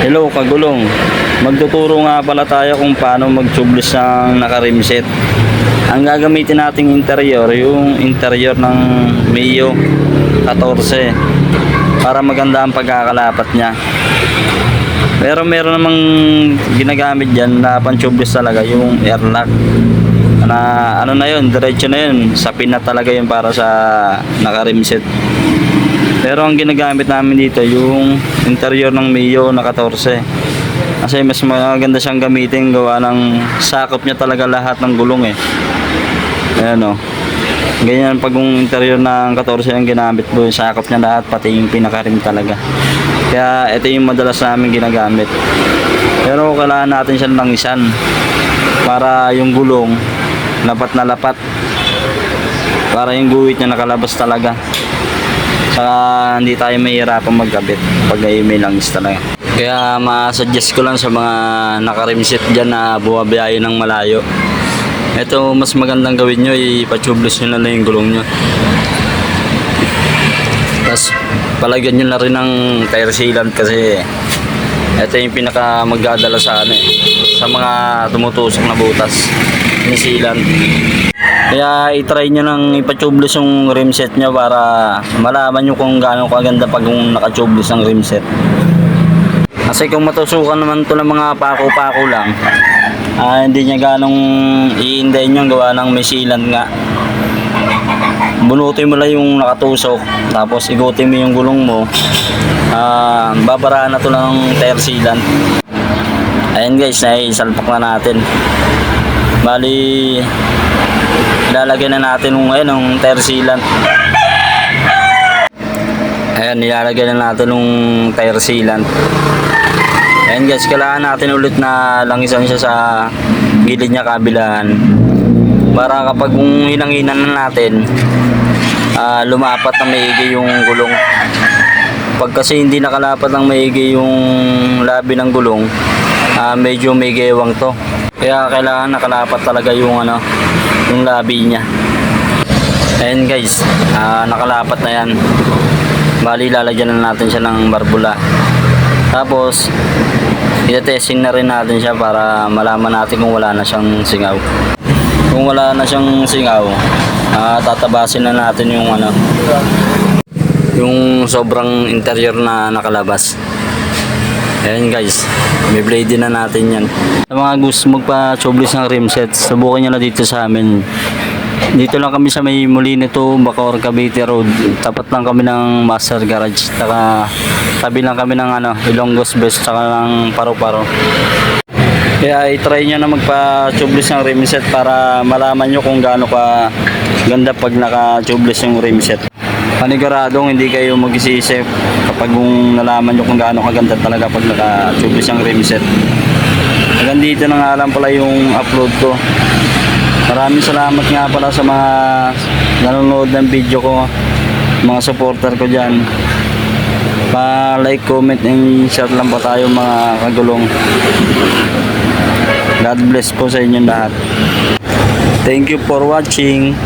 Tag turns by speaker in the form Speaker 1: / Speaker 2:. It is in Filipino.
Speaker 1: Hello, kagulong. Magtuturo nga pala tayo kung paano mag-tubeless ng naka-rimset. Ang gagamitin nating interior, yung interior ng Mio 14 para maganda ang pagkakalapat niya. Pero meron namang ginagamit dyan na pang-tubeless talaga, yung air lock. Na ano na yun, diretso na yun. Sa pin na talaga yun para sa naka-rimset. Pero ang ginagamit namin dito yung interior ng Mio na 14. Kasi mas maganda siyang gamitin gawa ng sakop niya talaga lahat ng gulong eh. Ayan o. Ganyan pag yung interior ng 14 ang ginamit mo, sakop niya lahat pati yung pinaka-rim talaga. Kaya ito yung madalas namin ginagamit. Pero kailangan natin siyang langisan para yung gulong lapat na lapat. Para yung guhit niya nakalabas talaga. Saka hindi tayo mahihirapan magkabit pag ay may langis talaga. Kaya ma-suggest ko lang sa mga naka-rimset dyan na bumabiyahe ng malayo. Ito mas magandang gawin nyo, ipatubeless nyo na lang yung gulong nyo. Tapos palagyan nyo na rin ng tire sealant kasi ito yung pinaka magdadala sa ano eh, sa mga tumutusok na butas. Yung sealant. Kaya i-try nyo nang ipatubeless yung rim set nyo para malaman nyo kung gaano kaganda pag yung nakatubeless ang rim set. Kasi kung matusukan naman to ng mga pako-pako lang, ah, hindi niya ganong iindayin yung gawa ng may sealant nga. Bunutin mo lang yung nakatusok, tapos igutin mo yung gulong mo, ah, babaraan na to ng tire sealant. Ayan guys, naisalpak na natin. Bali, ilalagay na natin yung, ayun, yung tire sealant. Ayan, nilalagay na natin yung tire sealant. Ayan guys, kailangan natin ulit na langisan siya sa gilid niya kabilaan. Para kapag kung hinanginan na natin, lumapat na maigi yung gulong. Pag kasi hindi nakalapat ng maigi yung labi ng gulong, ah, medyo may gewang to. Kaya kailangan nakalapat talaga yung ano, yung labi niya. Ayan guys, ah, nakalapat na yan. Bali, lalagyan na natin siya ng barbula. Tapos, itetesting na rin natin siya para malaman natin kung wala na siyang singaw. Kung wala na siyang singaw, ah, tatabasin na natin yung ano, yung sobrang interior na nakalabas. Ayan guys, may blade na natin yan. Sa mga gusto magpa-tubeless ng rim set, subukan nyo na dito sa amin. Dito lang kami sa may Molinito, Bacoor, Cavite Road. Tapat lang kami ng Master Garage. Saka tabi lang kami ng ano, Ilonggos Best, saka ng Paro-Paro. Kaya i-try nyo na magpa-tubeless ng rim set para malaman nyo kung gaano ka ganda pag naka-tubeless yung rim set. Paniguradong hindi kayo mag-isisip kapag kung nalaman nyo kung gaano kaganda talaga pag naka-tubeless yung rim set. Hanggang dito na nga lang pala yung upload ko. Maraming salamat nga pala sa mga nanonood ng video ko, mga supporter ko dyan. Pa-like, comment, and share lang po tayo mga kagulong. God bless po sa inyong lahat. Thank you for watching.